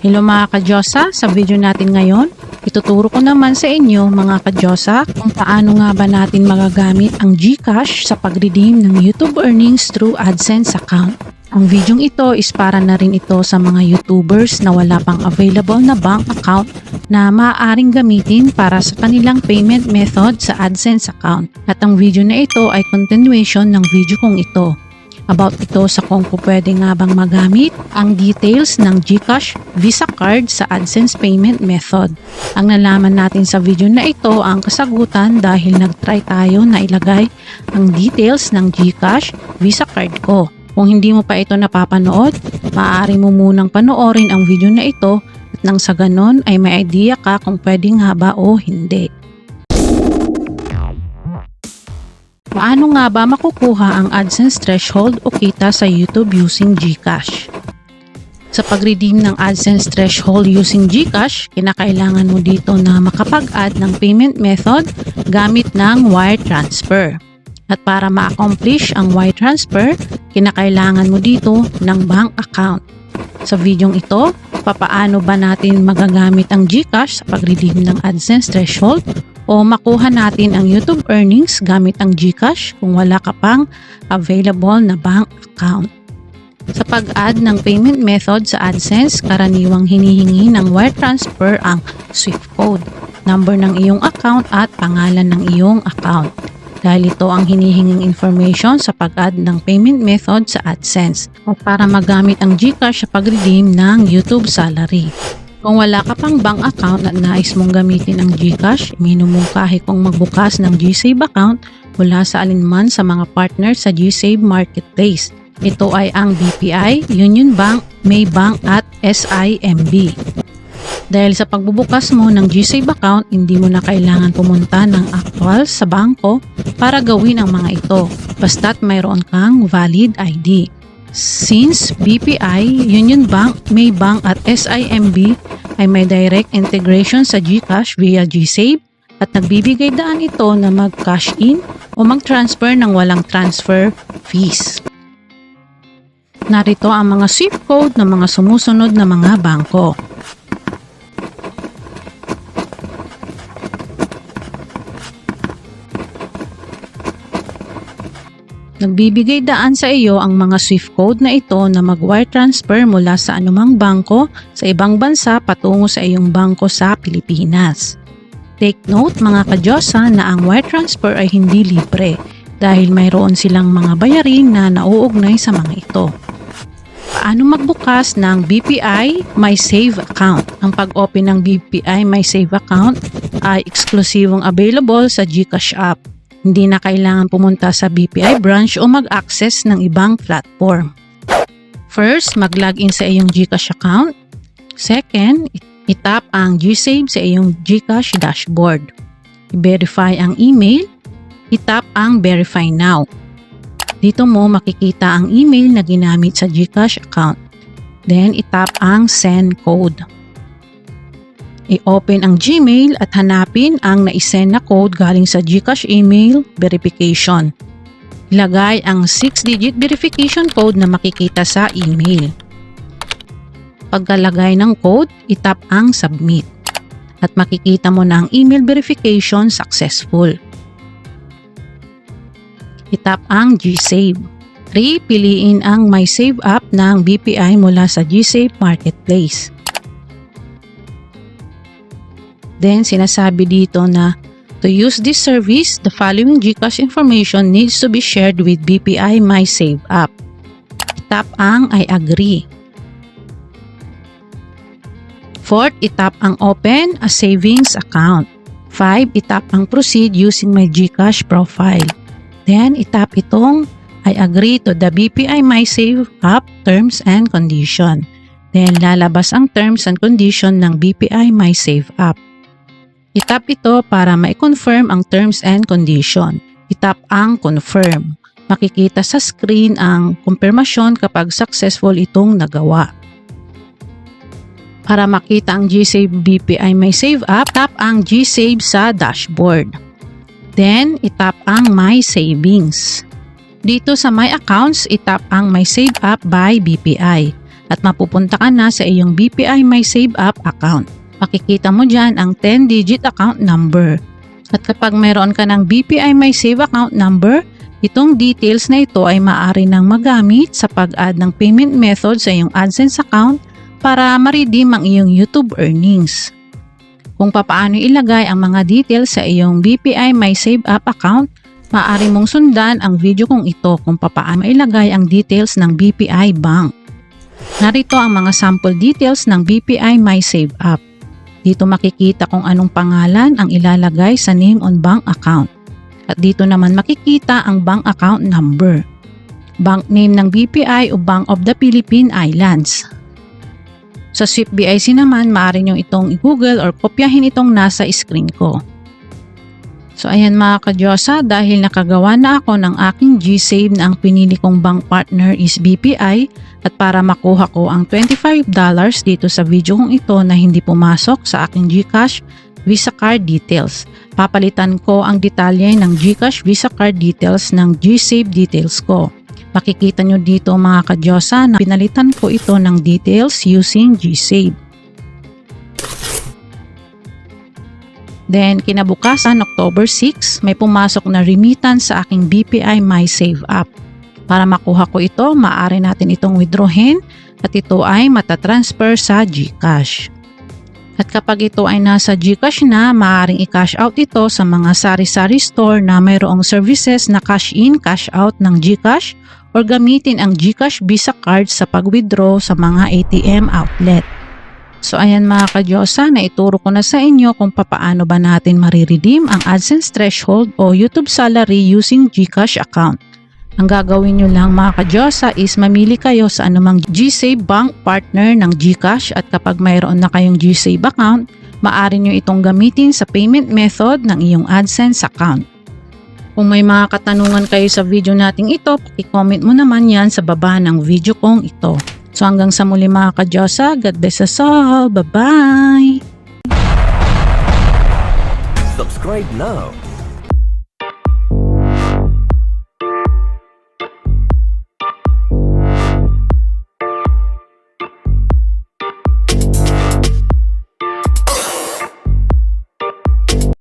Hello mga kadyosa, sa video natin ngayon, ituturo ko naman sa inyo mga kadyosa kung paano nga ba natin magagamit ang GCash sa pag-redeem ng YouTube earnings through AdSense account. Ang video ito is para na rin ito sa mga YouTubers na wala pang available na bank account na maaaring gamitin para sa kanilang payment method sa AdSense account. At ang video na ito ay continuation ng video kong ito about ito sa kung pwede nga bang magamit ang details ng GCash Visa Card sa AdSense payment method. Ang nalaman natin sa video na ito ang kasagutan dahil nagtry tayo na ilagay ang details ng GCash Visa Card ko. Kung hindi mo pa ito napapanood, maaari mo munang panoorin ang video na ito at nang sa ganon ay may idea ka kung pwede nga ba o hindi. Paano nga ba makukuha ang AdSense threshold o kita sa YouTube using GCash? Sa pag-redeem ng AdSense threshold using GCash, kinakailangan mo dito na makapag-add ng payment method gamit ng wire transfer. At para ma-accomplish ang wire transfer, kinakailangan mo dito ng bank account. Sa videong ito, papaano ba natin magagamit ang GCash sa pag-redeem ng AdSense threshold o makuha natin ang YouTube earnings gamit ang GCash kung wala ka pang available na bank account. Sa pag-add ng payment method sa AdSense, karaniwang hinihingi ng wire transfer ang SWIFT code, number ng iyong account at pangalan ng iyong account. Dahil ito ang hinihinging information sa pag-add ng payment method sa AdSense o para magamit ang GCash sa pag-redeem ng YouTube salary. Kung wala ka pang bank account at nais mong gamitin ang GCash, minumungkahi kong magbukas ng GSave account mula sa alinman sa mga partner sa GSave Marketplace. Ito ay ang BPI, Union Bank, Maybank at SIMB. Dahil sa pagbubukas mo ng GSave account, hindi mo na kailangan pumunta ng actual sa bangko para gawin ang mga ito, basta't mayroon kang valid ID. Since BPI, Union Bank, Maybank at SIMB ay may direct integration sa GCash via GSave at nagbibigay daan ito na mag-cash in o mag-transfer ng walang transfer fees. Narito ang mga SWIFT code ng mga sumusunod na mga bangko. Nagbibigay daan sa iyo ang mga SWIFT code na ito na mag-wire transfer mula sa anumang bangko sa ibang bansa patungo sa iyong bangko sa Pilipinas. Take note mga kadyosa na ang wire transfer ay hindi libre dahil mayroon silang mga bayarin na nauugnay sa mga ito. Paano magbukas ng BPI My Save account? Ang pag-open ng BPI My Save account ay eksklusibong available sa GCash app. Hindi na kailangan pumunta sa BPI branch o mag-access ng ibang platform. First, mag-login sa iyong GCash account. Second, itap ang GSave sa iyong GCash dashboard. I-verify ang email. Itap ang Verify Now. Dito mo makikita ang email na ginamit sa GCash account. Then, itap ang Send Code. I-open ang Gmail at hanapin ang naisend na code galing sa GCash email verification. Ilagay ang 6-digit verification code na makikita sa email. Pagkalagay ng code, itap ang submit. At makikita mo na ang email verification successful. Itap ang GSave. 3. Piliin ang My Save app ng BPI mula sa GSave Marketplace. Then, sinasabi dito na to use this service, the following GCash information needs to be shared with BPI MySave app. Tap ang I agree. Fourth, itap ang open a savings account. 5. Itap ang proceed using my GCash profile. Then, itap itong I agree to the BPI MySave app terms and condition. Then, lalabas ang terms and condition ng BPI MySave app. Itap ito para ma-confirm ang terms and condition. Itap ang confirm. Makikita sa screen ang kumpirmasyon kapag successful itong nagawa. Para makita ang GSave BPI My Save app, tap ang GSave sa dashboard. Then, itap ang My Savings. Dito sa My Accounts, itap ang My Save app by BPI. at mapupunta ka na sa iyong BPI My Save App account. Makikita mo dyan ang 10-digit account number. At kapag mayroon ka ng BPI My Save account number, itong details na ito ay maaari nang magamit sa pag-add ng payment method sa iyong AdSense account para ma-redeem ang iyong YouTube earnings. Kung papaano ilagay ang mga details sa iyong BPI My Save App account, maaari mong sundan ang video kong ito kung papaano ilagay ang details ng BPI Bank. Narito ang mga sample details ng BPI My Save App. Dito makikita kung anong pangalan ang ilalagay sa name on bank account. At dito naman makikita ang bank account number. Bank name ng BPI o Bank of the Philippine Islands. Sa Swift BIC naman, maaari nyo itong i-google or kopyahin itong nasa screen ko. So ayan mga kadyosa, dahil nakagawa na ako ng aking G-Save na ang pinili kong bank partner is BPI at para makuha ko ang $25 dito sa video kong ito na hindi pumasok sa aking GCash Visa Card details. Papalitan ko ang detalye ng GCash Visa Card details ng G-Save details ko. Makikita nyo dito mga kadyosa na pinalitan ko ito ng details using G-Save. Then, kinabukasan, October 6, may pumasok na remittance sa aking BPI My Save app. Para makuha ko ito, maaari natin itong withdrawin at ito ay matatransfer sa GCash. At kapag ito ay nasa GCash na, maaaring i-cash out ito sa mga sari-sari store na mayroong services na cash in, cash out ng GCash or gamitin ang GCash Visa Card sa pag-withdraw sa mga ATM outlet. So ayan mga kadyosa, naituro ko na sa inyo kung papaano ba natin mariredeem ang AdSense threshold o YouTube salary using GCash account. Ang gagawin nyo lang mga kadyosa is mamili kayo sa anumang GSave bank partner ng GCash at kapag mayroon na kayong GSave account, maaari nyo itong gamitin sa payment method ng iyong AdSense account. Kung may mga katanungan kayo sa video nating ito, i-comment mo naman yan sa baba ng video kong ito. So hanggang sa muli mga kadyosa, God bless us all. Bye-bye! Subscribe now